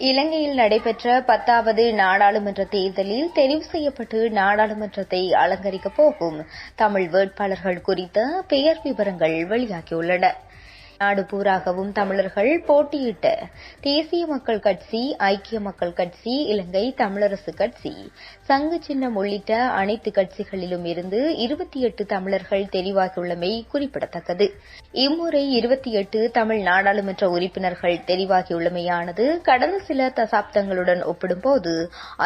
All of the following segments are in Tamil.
இலங்கையில் நடைபெற்ற பத்தாவது நாடாளுமன்ற தேர்தலில் தெரிவு செய்யப்பட்டு நாடாளுமன்றத்தை அலங்கரிக்கப் போகும் தமிழ் வேட்பாளர்கள் குறித்த பெயர் விவரங்கள் வெளியாகியுள்ளன. நாடு பூராகவும் தமிழர்கள் போட்டியிட்ட தேசிய மக்கள் கட்சி ஐக்கிய மக்கள் கட்சி இலங்கை தமிழரசு கட்சி. சங்கு சின்னம் உள்ளிட்ட அனைத்து கட்சிகளிலும் இருந்து இருபத்தி எட்டு தமிழர்கள் தெரிவாகியுள்ளமை குறிப்பிடத்தக்கது. இம்முறை இருபத்தி எட்டு தமிழ் நாடாளுமன்ற உறுப்பினர்கள் தெரிவாகியுள்ளமையானது கடந்த சில தசாப்தங்களுடன் ஒப்பிடும்போது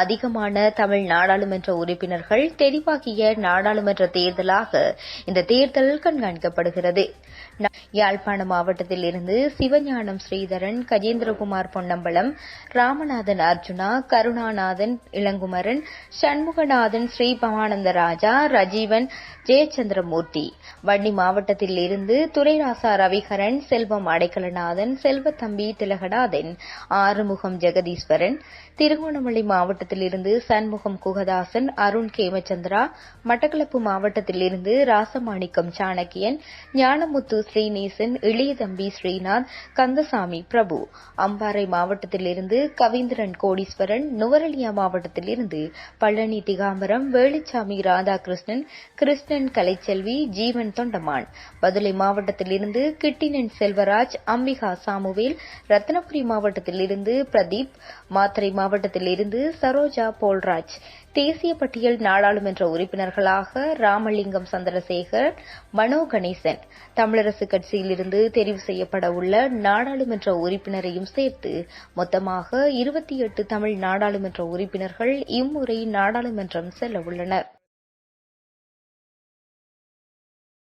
அதிகமான தமிழ் நாடாளுமன்ற உறுப்பினர்கள் தெரிவாகிய நாடாளுமன்ற தேர்தலாக இந்த தேர்தல் கண்காணிக்கப்படுகிறது. யாழ்ப்பாண மாவட்டத்தில் இருந்து சிவஞானம் ஸ்ரீதரன் கஜேந்திரகுமார் பொன்னம்பலம் ராமநாதன் அர்ஜுனா கருணாநாதன் இளங்குமரன் சண்முகநாதன் ஸ்ரீபவானந்த ராஜா ரஜீவன் ஜெயச்சந்திரமூர்த்தி. வன்னி மாவட்டத்தில் இருந்து துரைராசா ரவிகரன் செல்வம் அடைக்கலநாதன் செல்வத்தம்பி திலகநாதன் ஆறுமுகம் ஜெகதீஸ்வரன் திருகோணமலை மாவட்டத்திலிருந்து சண்முகம் குகதாசன் அருண் கேமச்சந்திரா மட்டக்களப்பு மாவட்டத்தில் இருந்து ராசமாணிக்கம் சாணக்கியன் ஞானமுத்து ஸ்ரீநேசன் இளைய தம்பி ஸ்ரீநாத் கந்தசாமி பிரபு. அம்பாறை மாவட்டத்தில் இருந்து கவீந்திரன் கோடீஸ்வரன் நுவரலியா மாவட்டத்திலிருந்து பழனி திகாம்பரம் வேலுச்சாமி ராதாகிருஷ்ணன் கிருஷ்ணன் கலைச்செல்வி ஜீவன் தொண்டமான். மதுரை மாவட்டத்தில் இருந்து கிட்டினன் செல்வராஜ் அம்பிகா சாமுவேல் ரத்னபுரி மாவட்டத்தில் இருந்து பிரதீப் மாத்தறை மாவட்டத்திலிருந்து சரோஜா போல்ராஜ். தேசிய பட்டியல் நாடாளுமன்ற உறுப்பினர்களாக ராமலிங்கம் சந்திரசேகர் மனோ கணேசன். தமிழரசு கட்சியிலிருந்து தெரிவு செய்யப்பட உள்ள நாடாளுமன்ற உறுப்பினரையும் சேர்த்து மொத்தமாக இருபத்தி எட்டு தமிழ் நாடாளுமன்ற உறுப்பினர்கள் இம்முறை நாடாளுமன்றம் செல்ல உள்ளனர்.